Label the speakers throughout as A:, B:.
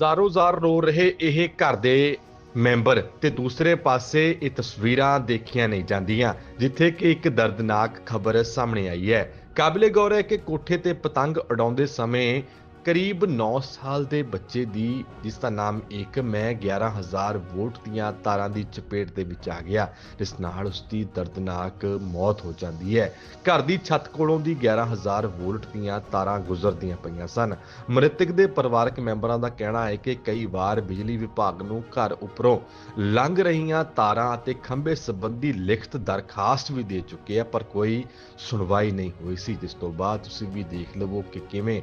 A: ਜ਼ਾਰੋ-ਜ਼ਾਰ ਰੋ ਰਹੇ ਇਹ ਘਰ ਦੇ ਮੈਂਬਰ ਤੇ ਦੂਸਰੇ ਪਾਸੇ ਇਹ ਤਸਵੀਰਾਂ ਦੇਖੀਆਂ ਨਹੀਂ ਜਾਂਦੀਆਂ, ਜਿੱਥੇ ਕਿ ਇੱਕ ਦਰਦਨਾਕ ਖਬਰ ਸਾਹਮਣੇ ਆਈ ਹੈ। ਕਾਬਲੇ ਗੌਰ ਹੈ ਕਿ ਕੋਠੇ ਤੇ ਪਤੰਗ ਉਡਾਉਂਦੇ ਸਮੇਂ ਕਰੀਬ 9 ਸਾਲ ਦੇ ਬੱਚੇ ਦੀ, ਜਿਸ ਦਾ ਨਾਮ ਏਕ ਮੈਂ 11000 ਵੋਲਟ ਦੀਆਂ ਤਾਰਾਂ ਦੀ ਚਪੇਟ ਦੇ ਵਿੱਚ ਆ ਗਿਆ, ਜਿਸ ਨਾਲ ਉਸ ਦੀ ਦਰਦਨਾਕ ਮੌਤ ਹੋ ਜਾਂਦੀ ਹੈ। ਘਰ ਦੀ ਛੱਤ ਕੋਲੋਂ ਦੀ 11000 ਵੋਲਟ ਦੀਆਂ ਤਾਰਾਂ ਗੁਜ਼ਰਦੀਆਂ ਪਈਆਂ ਸਨ। ਮ੍ਰਿਤਕ ਦੇ ਪਰਿਵਾਰਕ ਮੈਂਬਰਾਂ ਦਾ ਕਹਿਣਾ ਹੈ ਕਿ ਕਈ ਵਾਰ ਬਿਜਲੀ ਵਿਭਾਗ ਨੂੰ ਘਰ ਉੱਪਰੋਂ ਲੰਘ ਰਹੀਆਂ ਤਾਰਾਂ ਅਤੇ ਖੰਭੇ ਸੰਬੰਧੀ ਲਿਖਤ ਦਰਖਾਸਤ ਵੀ ਦੇ ਚੁੱਕੇ ਆ, ਪਰ ਕੋਈ ਸੁਣਵਾਈ ਨਹੀਂ ਹੋਈ ਸੀ, ਜਿਸ ਤੋਂ ਬਾਅਦ ਤੁਸੀਂ ਵੀ ਦੇਖ ਲਵੋ ਕਿ ਕਿਵੇਂ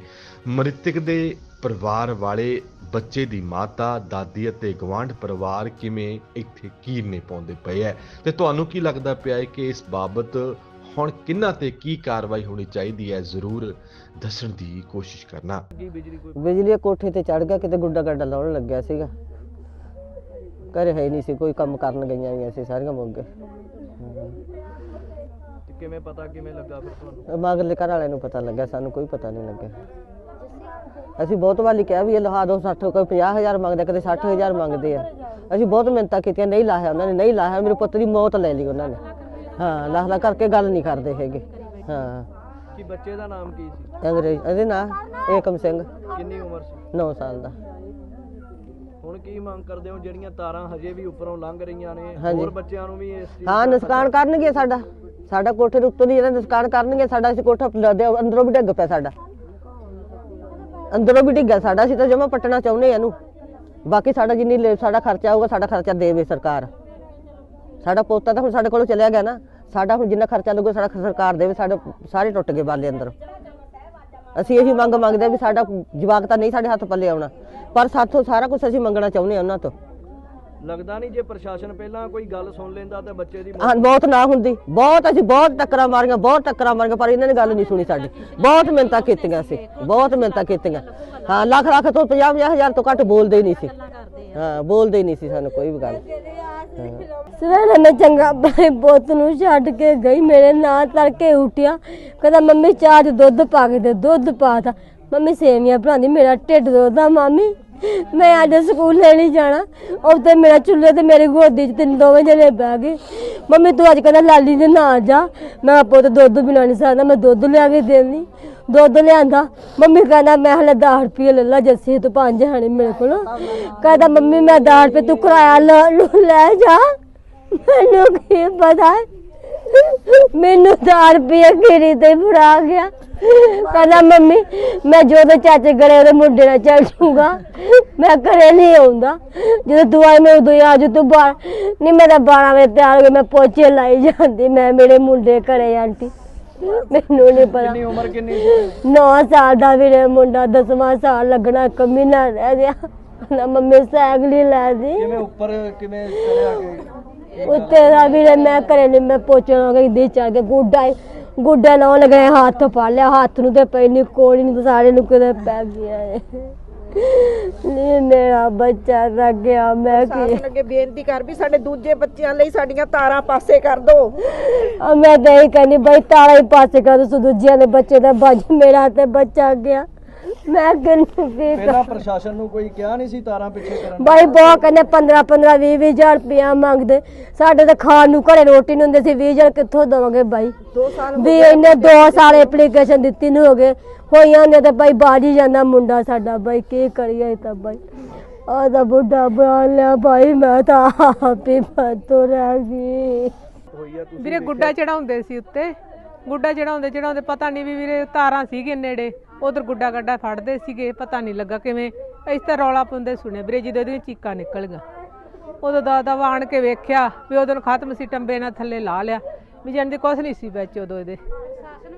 A: ਮ੍ਰਿਤਕ ਦੇ ਪਰਿਵਾਰ ਵਾਲੇ ਬੱਚੇ ਦੀ ਮਾਤਾ ਦਾਦੀ ਅਤੇ ਗਵਾਂਢ ਪਰਿਵਾਰ ਕਿਵੇਂ ਇੱਥੇ ਕੀਰਨੇ ਪਾਉਂਦੇ ਪਏ ਹੈ ਤੇ ਤੁਹਾਨੂੰ ਕੀ ਲੱਗਦਾ ਪਿਆ ਹੈ ਕਿ ਇਸ ਬਾਬਤ ਹੁਣ ਕਿੰਨਾ ਤੇ ਕੀ ਕਾਰਵਾਈ ਹੋਣੀ ਚਾਹੀਦੀ ਹੈ ਜ਼ਰੂਰ ਦੱਸਣ ਦੀ ਕੋਸ਼ਿਸ਼ ਕਰਨਾ।
B: ਬਿਜਲੀ ਕੋਠੇ ਤੇ ਚੜ ਗਿਆ ਕਿਤੇ ਗੁੱਡਾ ਗੱਡਾ ਲਾਉਣ ਲੱਗਿਆ ਸੀਗਾ। ਘਰੇ ਹੈ ਨਹੀਂ ਸੀ ਕੋਈ ਕੰਮ ਕਰਨ ਗਈਆਂ ਹੋਈਆਂ ਸੀ ਸਾਰੀਆਂ ਮੁੱਕ ਗਏ
C: ਕਿਵੇਂ ਪਤਾ ਕਿਵੇਂ ਲੱਗਾ ਫਿਰ ਤੁਹਾਨੂੰ?
B: ਮਗਰਲੇ ਘਰ ਵਾਲਿਆਂ ਨੂੰ ਪਤਾ ਲੱਗਿਆ ਸਾਨੂੰ ਕੋਈ ਪਤਾ ਨਹੀਂ ਲੱਗਿਆ। ਅਸੀਂ ਬਹੁਤ ਵਾਰੀ ਕਿਹਾ ਵੀ ਇਹ ਲਹਾ ਦੋ 60 ਕੋਈ 50000 ਮੰਗਦਾ ਕਦੇ 60000 ਮੰਗਦੇ ਆ। ਅਸੀਂ ਬਹੁਤ ਮਿਹਨਤਾਂ ਕੀਤੀਆਂ ਨਹੀਂ ਲਾਹਿਆ ਉਹਨਾਂ ਨੇ ਨਹੀਂ ਲਾਹਿਆ ਮੇਰੇ ਪੁੱਤ ਦੀ ਮੌਤ ਲੈ ਲਈ ਉਹਨਾਂ ਨੇ। ਹਾਂ ਲਾਹ ਲਾ ਕਰਕੇ ਗੱਲ ਨਹੀਂ ਕਰਦੇ ਹੈਗੇ। ਹਾਂ।
C: ਕਿ ਬੱਚੇ ਦਾ ਨਾਮ ਕੀ ਸੀ?
B: ਅੰਗਰੇਜ਼ ਇਹਦੇ ਨਾਂ ਏਕਮ ਸਿੰਘ।
C: ਕਿੰਨੀ ਉਮਰ ਸੀ?
B: 9 ਸਾਲ ਦਾ।
C: ਹੁਣ ਕੀ ਮੰਗ ਕਰਦੇ ਹੋ? ਜਿਹੜੀਆਂ ਤਾਰਾਂ ਹਜੇ ਵੀ ਉੱਪਰੋਂ ਲੰਘ ਰਹੀਆਂ ਨੇ। ਹੋਰ ਬੱਚਿਆਂ ਨੂੰ ਵੀ ਇਸ ਚੀਜ਼
B: ਹਾਂ ਨੁਕਸਾਨ ਕਰਨਗੇ ਸਾਡਾ। ਸਾਡਾ ਕੋਠੇ ਦੇ ਉੱਤੋਂ ਦੀ ਜਿਹੜਾ ਨੁਕਸਾਨ ਕਰਨਗੇ ਸਾਡਾ ਅਸੀਂ ਕੋਠਾ ਅੰਦਰੋਂ ਵੀ ਡਿੱਗ ਪਿਆ ਸਾਡਾ। ਅੰਦਰੋਂ ਵੀ ਡਿੱਗਾ ਸਾਡਾ, ਅਸੀਂ ਤਾਂ ਜਮਾ ਪੱਟਣਾ ਚਾਹੁੰਦੇ ਆ ਇਹਨੂੰ। ਬਾਕੀ ਸਾਡਾ ਜਿੰਨੀ ਲੇ- ਸਾਡਾ ਖਰਚਾ ਆਊਗਾ ਸਾਡਾ ਖਰਚਾ ਦੇਵੇ ਸਰਕਾਰ। ਸਾਡਾ ਪੋਤਾ ਤਾਂ ਹੁਣ ਸਾਡੇ ਕੋਲੋਂ ਚਲਿਆ ਗਿਆ ਨਾ। ਸਾਡਾ ਹੁਣ ਜਿੰਨਾ ਖਰਚਾ ਲੱਗੂ ਸਾਡਾ ਸਰਕਾਰ ਦੇਵੇ, ਸਾਡੇ ਸਾਰੇ ਟੁੱਟ ਗਏ ਬਾਲੇ ਅੰਦਰ। ਅਸੀਂ ਇਹੀ ਮੰਗ ਮੰਗਦੇ ਆ ਵੀ ਸਾਡਾ ਜਵਾਕ ਤਾਂ ਨਹੀਂ ਸਾਡੇ ਹੱਥ ਪੱਲੇ ਆਉਣਾ। ਪਰ ਸਾਥੋਂ ਸਾਰਾ ਕੁਝ ਅਸੀਂ ਮੰਗਣਾ ਚਾਹੁੰਦੇ ਆ ਉਹਨਾਂ ਤੋਂ।
C: ਲੱਗਦਾ ਨਹੀਂ ਜੇ ਪ੍ਰਸ਼ਾਸਨ ਪਹਿਲਾਂ ਕੋਈ ਗੱਲ ਸੁਣ ਲੈਂਦਾ ਤੇ ਬੱਚੇ ਦੀ
B: ਹਾਂ ਬਹੁਤ ਨਾ ਹੁੰਦੀ। ਬਹੁਤ ਅਸੀਂ ਬਹੁਤ ਟੱਕਰਾਂ ਮਾਰੀਆਂ ਬਹੁਤ ਟੱਕਰਾਂ ਮਾਰੀਆਂ ਪਰ ਇਹਨਾਂ ਨੇ ਗੱਲ ਨਹੀਂ ਸੁਣੀ ਸਾਡੀ। ਬਹੁਤ ਮਿਹਨਤਾਂ ਕੀਤੀਆਂ ਸੀ ਬਹੁਤ ਮਿਹਨਤਾਂ ਕੀਤੀਆਂ। ਹਾਂ ਲੱਖ ਲੱਖ ਤੋਂ 50 50 ਹਜ਼ਾਰ ਤੋਂ ਘੱਟ ਬੋਲਦੇ ਹੀ ਨਹੀਂ ਸੀ। ਹਾਂ ਬੋਲਦੇ ਹੀ ਨਹੀਂ ਸੀ ਸਾਨੂੰ ਕੋਈ ਵੀ ਗੱਲ।
D: ਸਵੇਰੇ ਮੈਂ ਚੰਗਾ ਆਪਣੇ ਪੁੱਤ ਨੂੰ ਛੱਡ ਕੇ ਗਈ ਮੇਰੇ ਨਾਂ ਤੜਕੇ ਉੱਠਿਆ। ਕਹਿੰਦਾ ਮੰਮੀ ਚਾਹ 'ਚ ਦੁੱਧ ਪਾ ਕੇ ਦੇ ਦੁੱਧ ਪਾਤਾ ਮੰਮੀ ਸੇਵੀਆਂ ਬਣਾਉਂਦੀ ਮੇਰਾ ਢਿੱਡ ਦੁਖਦਾ ਮਾਮੀ। ਮੈਂ ਅੱਜ ਸਕੂਲੇ ਨਹੀਂ ਜਾਣਾ। ਉੱਤੇ ਮੇਰਾ ਚੁੱਲ੍ਹੇ ਤੇ ਮੇਰੀ ਗੋਦੀ 'ਚ ਤਿੰਨ ਦੋਵੇਂ ਜਣੇ ਬਹਿ ਗਏ। ਮੰਮੀ, ਤੂੰ ਅੱਜ ਕਹਿੰਦਾ ਲਾਲੀ ਦੇ ਨਾ ਜਾ। ਮੈਂ ਪੁੱਤ ਦੁੱਧ ਬਿਨਾ ਨਹੀਂ ਸਕਦਾ ਮੈਂ ਦੁੱਧ ਲਿਆ ਕੇ ਦੇਣੀ। ਦੁੱਧ ਲਿਆਂਦਾ। ਮੰਮੀ ਕਹਿੰਦਾ, ਮੈਂ ਹਲੇ 10 ਰੁਪਏ ਲੈ ਲਾ, ਜੱਸੀ, ਤੂੰ ਪੰਜ ਹਣੇ ਮੇਰੇ ਕੋਲ। ਕਹਿੰਦਾ, ਮੰਮੀ, ਮੈਂ 10 ਰੁਪਏ ਤੂੰ ਕਿਰਾਇਆ ਲੈ ਲੈ ਜਾ। ਮੈਨੂੰ ਕੀ ਪਤਾ? ਮੈਨੂੰ 10 ਰੁਪਏ ਕਿਰੀ ਤੇ ਫੜਾ ਗਿਆ। ਕਹਿੰਦਾ ਮੰਮੀ ਮੈਂ ਜਦੋਂ ਚਾਚੇ ਗੜੇ ਉਹਦੇ ਮੁੰਡੇ ਨਾਲ ਚੱਲ ਜੂਗਾ ਮੈਂ ਘਰੇ ਨਹੀਂ ਆਉਂਦਾ। ਜਦੋਂ ਤੂੰ ਆਈ ਮੈਂ ਉਦੋਂ ਆ ਜੂ ਤੂੰ ਬਾਹਰ ਨਹੀਂ ਮੈਂ ਤਾਂ 12 ਵਜੇ ਤਿਆਰ ਹੋ ਕੇ ਮੈਂ ਪੋਚੇ ਲਾਈ ਜਾਂਦੀ ਮੈਂ ਮੇਰੇ ਮੁੰਡੇ ਘਰੇ ਆਂਟੀ। ਮੈਨੂੰ ਨਹੀਂ ਪਤਾ।
C: ਕਿੰਨੀ ਉਮਰ ਕਿੰਨੀ ਸੀ
D: 9 ਸਾਲ ਦਾ ਵੀਰੇ ਮੁੰਡਾ 10ਵਾਂ ਸਾਲ ਲੱਗਣਾ ਇੱਕ ਮਹੀਨਾ ਰਹਿ ਗਿਆ। ਨਾ ਮੰਮੀ ਸਾਈਕਲ ਹੀ ਲੈ ਦੀ।
C: ਕਿਵੇਂ ਉੱਪਰ ਕਿਵੇਂ ਚੜਿਆ ਕੇ
D: ਉੱਤੇ ਦਾ ਵੀਰੇ ਮੈਂ ਘਰੇ ਨਹੀਂ ਮੈਂ ਪੋਚੇ ਲਾ ਕੇ ਦੇ ਚੜ ਕੇ ਗੁੱਡਾ ਗੁੱਡਾ ਲਾਉਣ ਲਗੇ ਹੱਥ ਫੜ ਲਿਆ ਹੱਥ ਨੂੰ ਤੇ ਪਈ ਨਹੀਂ ਨੂੰ ਤੇ ਸਾਰੇ ਨੂੰ ਕਿਤੇ ਪੈ ਗਿਆ ਏ। ਨੀ ਮੇਰਾ ਬੱਚਾ ਰਹਿ ਗਿਆ ਮੈਂ ਕੀ
E: ਪ੍ਰਸ਼ਾਸਨ ਅੱਗੇ ਬੇਨਤੀ ਕਰ ਵੀ ਸਾਡੇ ਦੂਜੇ ਬੱਚਿਆਂ ਲਈ ਸਾਡੀਆਂ ਤਾਰਾਂ ਪਾਸੇ ਕਰ ਦਿਓ
D: ਆ ਮੈਂ ਤਾਂ ਇਹ ਕਹਿੰਦੀ ਬਈ ਤਾਰਾ ਹੀ ਪਾਸੇ ਕਰ ਦੋ ਦੂਜਿਆਂ ਦੇ ਬੱਚੇ ਦਾ ਬੱਜ ਮੇਰਾ ਤੇ ਬੱਚਾ ਗਿਆ। ਮੈਂ ਕਿਹਨੂੰ ਕੀ
C: ਪਹਿਲਾਂ ਪ੍ਰਸ਼ਾਸਨ ਨੂੰ ਕੋਈ ਕਿਹਾ ਨਹੀਂ ਸੀ ਤਾਰਾਂ ਪਿੱਛੇ ਕਰਨ
D: ਬਾਈ ਬਹੁਤ ਕਹਿੰਦੇ 15 15 20 20 ਹਜ਼ਾਰ ਰੁਪਇਆ ਮੰਗਦੇ। ਸਾਡੇ ਤਾਂ ਖਾਣ ਨੂੰ ਘਰੇ ਰੋਟੀ ਨਹੀਂ ਹੁੰਦੀ ਸੀ। 20 ਹਜ਼ਾਰ ਕਿੱਥੋਂ ਦਵਾਂਗੇ ਬਾਈ?
E: 2 ਸਾਲ
D: ਵੀ ਇਹਨੇ 2 ਸਾਲ ਐਪਲੀਕੇਸ਼ਨ ਦਿੱਤੀ ਨੂੰ ਹੋ ਗਏ। ਹੋਈਆਂ ਨੇ ਤੇ ਬਾਈ ਬਾਜੀ ਜਾਂਦਾ ਮੁੰਡਾ ਸਾਡਾ। ਬਾਈ ਕੀ ਕਰੀਏ ਤਾਂ ਬਾਈ? ਆ ਦਾ ਬੁੱਢਾ ਬਾਲ ਲਿਆ ਬਾਈ ਮੈਂ ਤਾਂ ਆਪੇ ਫਤੋ ਰਹਿ ਗਈ।
C: ਹੋਈ ਆ ਤੁਸੀਂ
F: ਵੀਰੇ ਗੁੱਡਾ ਚੜਾਉਂਦੇ ਸੀ ਉੱਤੇ। ਗੁੱਡਾ ਚੜਾਉਂਦੇ ਚੜਾਉਂਦੇ ਪਤਾ ਨਹੀਂ ਵੀ ਵੀਰੇ ਤਾਰਾਂ ਸੀਗੇ ਨੇੜੇ ਉਧਰ ਗੁੱਡਾ ਗੱਡਾ ਫੜਦੇ ਸੀਗੇ ਪਤਾ ਨਹੀਂ ਲੱਗਾ ਕਿਵੇਂ। ਇਸ ਤਰ੍ਹਾਂ ਰੌਲਾ ਪਾਉਂਦੇ ਸੁਣਿਆ ਵੀਰੇ ਜਦੋਂ ਇਹਦੀਆਂ ਚੀਕਾਂ ਨਿਕਲ ਗਈਆਂ। ਉਦੋਂ ਦਾ ਦਾ ਆਣ ਕੇ ਵੇਖਿਆ ਵੀ ਉਦੋਂ ਖਤਮ ਸੀ ਟੰਬੇ ਨਾਲ ਥੱਲੇ ਲਾ ਲਿਆ। ਵੀ ਜਾਣ ਦੀ ਕੁਛ ਨਹੀਂ ਸੀ ਵਿੱਚ ਉਦੋਂ ਇਹਦੇ।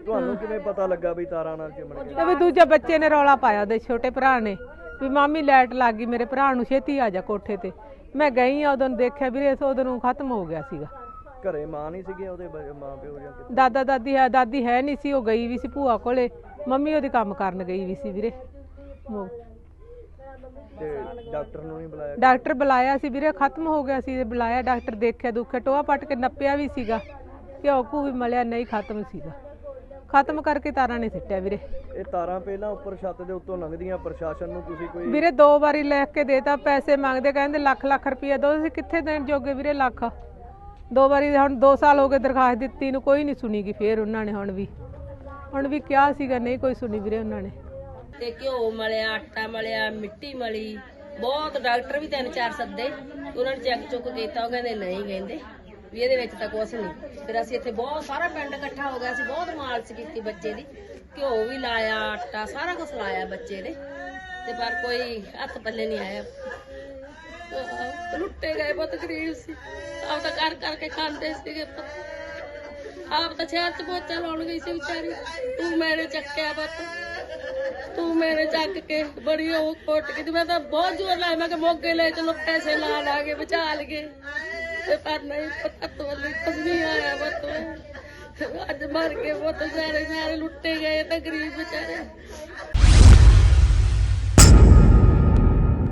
C: ਤੁਹਾਨੂੰ ਕਿਵੇਂ ਪਤਾ ਲੱਗਾ ਵੀ ਤਾਰਾਂ ਨਾਲ ਚਿਮੜ
F: ਤੇ ਵੀ ਦੂਜੇ ਬੱਚੇ ਨੇ ਰੌਲਾ ਪਾਇਆ ਉਹਦੇ ਛੋਟੇ ਭਰਾ ਨੇ। ਵੀ ਮਾਮੀ ਲਾਈਟ ਲੱਗ ਗਈ ਮੇਰੇ ਭਰਾ ਨੂੰ ਛੇਤੀ ਆ ਜਾ ਕੋਠੇ ਤੇ। ਮੈਂ ਗਈ ਆ ਉਦੋਂ ਦੇਖਿਆ ਵੀਰੇ ਉਦੋਂ ਨੂੰ ਖਤਮ ਹੋ ਗਿਆ ਸੀਗਾ।
C: ਘਰੇ ਮਾਂ ਨਹੀਂ ਸੀਗੇ ਉਹਦੇ ਬ- ਮਾਂ ਪਿਓ ਜਾਂ ਕਿਤੇ
F: ਦਾਦਾ ਦਾਦੀ ਹੈ ਦਾਦੀ ਹੈ ਨਹੀਂ ਸੀ ਉਹ ਗਈ ਵੀ ਸੀ ਭੂਆ ਕੋਲੇ। ਮੰਮੀ ਉਹਦੇ ਕੰਮ ਕਰਨ ਗਈ ਵੀ ਸੀ ਵੀਰੇ। ਉਹ
C: ਤੇ ਡਾਕਟਰ ਨੂੰ ਨਹੀਂ ਬੁਲਾਇਆ?
F: ਡਾਕਟਰ ਬੁਲਾਇਆ ਸੀ ਵੀਰੇ ਖਤਮ ਹੋ ਗਿਆ ਸੀ ਬੁਲਾਇਆ ਡਾਕਟਰ ਦੇਖਿਆ ਦੁੱਖਿਆ ਟੋਆ ਪੱਟ ਕੇ ਨੱਪਿਆ ਵੀ ਸੀਗਾ। ਘਿਓ ਘੂ ਵੀ ਮਲਿਆ ਨਹੀਂ ਖਤਮ ਸੀਗਾ। ਖਤਮ ਕਰਕੇ ਤਾਰਾਂ ਨੇ ਸਿੱਟਿਆ ਵੀਰੇ।
C: ਇਹ ਤਾਰਾਂ ਪਹਿਲਾਂ ਉੱਪਰ ਛੱਤ ਦੇ ਉੱਤੋਂ ਲੰਘਦੀਆਂ ਪ੍ਰਸ਼ਾਸਨ ਨੂੰ ਤੁਸੀਂ ਕੋਈ
F: ਵੀਰੇ ਦੋ ਵਾਰੀ ਲਿਖ ਕੇ ਦੇਤਾ ਪੈਸੇ ਮੰਗਦੇ ਕਹਿੰਦੇ ਲੱਖ ਲੱਖ ਰੁਪਏ ਦੋ ਅਸੀਂ ਕਿੱਥੇ ਦੇਣ ਜੋਗੇ ਵੀਰੇ ਲੱਖ? ਦੋ ਵਾਰੀ ਹੁਣ 2 ਸਾਲ ਹੋ ਗਏ ਦਰਖਾਸਤ ਦਿੱਤੀ ਨੂੰ, ਕੋਈ ਨਹੀਂ ਸੁਣੀਗੀ ਫੇਰ ਉਹਨਾਂ ਨੇ ਹੁਣ ਵੀ। ਹੁਣ ਵੀ ਕਿਹਾ ਸੀਗਾ, ਨਹੀਂ ਕੋਈ ਸੁਣੀ ਵੀਰੇ ਉਹਨਾਂ ਨੇ।
G: ਤੇ ਘਿਓ ਮਲਿਆ, ਆਟਾ ਮਲਿਆ, ਮਿੱਟੀ ਮਲੀ। ਬਹੁਤ ਡਾਕਟਰ ਵੀ ਤਿੰਨ ਚਾਰ ਸੱਦੇ, ਉਹਨਾਂ ਨੇ ਚੈੱਕ ਚੁੱਕ ਕੀਤਾ, ਉਹ ਕਹਿੰਦੇ ਨਹੀਂ ਕਹਿੰਦੇ। ਵੀ ਇਹਦੇ ਵਿੱਚ ਤਾਂ ਕੁਛ ਨਹੀਂ। ਫਿਰ ਅਸੀਂ ਇੱਥੇ ਬਹੁਤ ਸਾਰਾ ਪਿੰਡ ਇਕੱਠਾ ਹੋ ਗਿਆ ਸੀ, ਬਹੁਤ ਮਾਲਸ਼ ਕੀਤੀ ਬੱਚੇ ਦੀ। ਘਿਓ ਵੀ ਲਾਇਆ, ਆਟਾ ਸਾਰਾ ਕੁਝ ਲਾਇਆ ਬੱਚੇ ਨੇ। ਤੇ ਪਰ ਕੋਈ ਹੱਥ ਪੱਲੇ ਨਹੀਂ ਆਇਆ। ਲੁੱਟੇ ਗਏ ਬਹੁਤ ਗਰੀਬ ਸੀ ਆਪ ਤਾਂ ਕਰ ਕਰਕੇ ਖਾਂਦੇ ਸੀਗੇ ਪੁੱਤ। ਆਪ ਤਾਂ ਸ਼ਹਿਰ ਚ ਪੋਚਾ ਲਾਉਣ ਗਈ ਸੀ ਵਿਚਾਰੀ ਤੂੰ ਮੇਰੇ ਚੱਕਿਆ ਪੁੱਤ ਤੂੰ ਮੇਰੇ ਚੱਕ ਕੇ ਬੜੀ ਉਹ ਕੋਟ ਕੀਤੀ ਮੈਂ ਤਾਂ ਬਹੁਤ ਜ਼ੋਰ ਲਾਇਆ ਮੈਂ ਕਿ ਮੋਗੇ ਲੈ ਚਲੋ ਪੈਸੇ ਲਾ ਲਾ ਕੇ ਬਚਾ ਲਈਏ ਤੇ ਪਰ ਨਹੀਂ ਪਤਾ ਤੋਂ ਕੁਝ ਨਹੀਂ ਆਇਆ ਬਤ ਅੱਜ ਮਰ ਕੇ ਬਹੁਤ ਸਾਰੇ ਸਾਰੇ ਲੁੱਟੇ ਗਏ ਤਾਂ ਗਰੀਬ ਵਿਚਾਰੇ